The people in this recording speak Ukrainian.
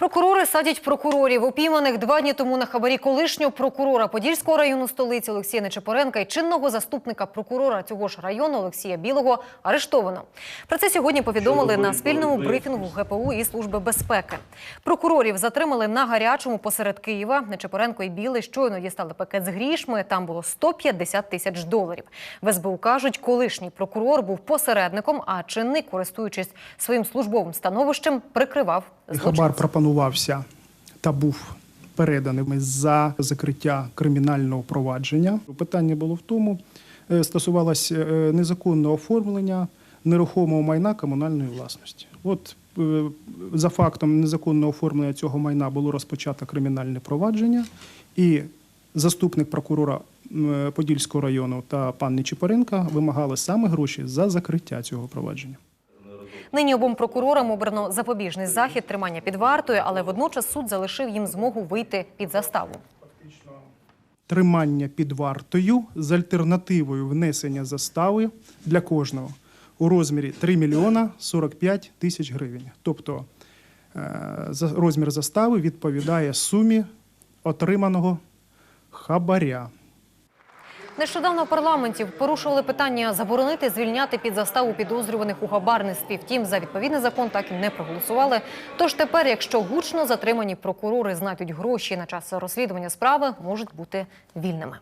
Прокурори садять прокурорів. Упійманих два дні тому на хабарі колишнього прокурора Подільського району столиці Олексія Нечепоренка і чинного заступника прокурора цього ж району Олексія Білого арештовано. Про це сьогодні повідомили на спільному брифінгу ГПУ і Служби безпеки. Прокурорів затримали на гарячому посеред Києва. Нечепоренко і Білий щойно дістали пакет з грішми. Там було 150 тисяч доларів. В СБУ кажуть, колишній прокурор був посередником, а чинний, користуючись своїм службовим становищем, прикривав Хабар злочинців. Пропонувався та був переданий за закриття кримінального провадження. Питання було в тому, е, стосувалося е, незаконного оформлення нерухомого майна комунальної власності. От е, за фактом незаконного оформлення цього майна було розпочато кримінальне провадження, і заступник прокурора Подільського району та пан Нечипоренко вимагали саме гроші за закриття цього провадження. Нині обом прокурорам обрано запобіжний захід тримання під вартою, але водночас суд залишив їм змогу вийти під заставу. тримання під вартою з альтернативою внесення застави для кожного у розмірі 3 мільйона 45 тисяч гривень. Тобто е, розмір застави відповідає сумі отриманого хабаря. Нещодавно в парламенті порушували питання заборонити звільняти під заставу підозрюваних у хабарництві. Втім, за відповідний закон так і не проголосували. Тож тепер, якщо гучно затримані прокурори знайдуть гроші на час розслідування справи, можуть бути вільними.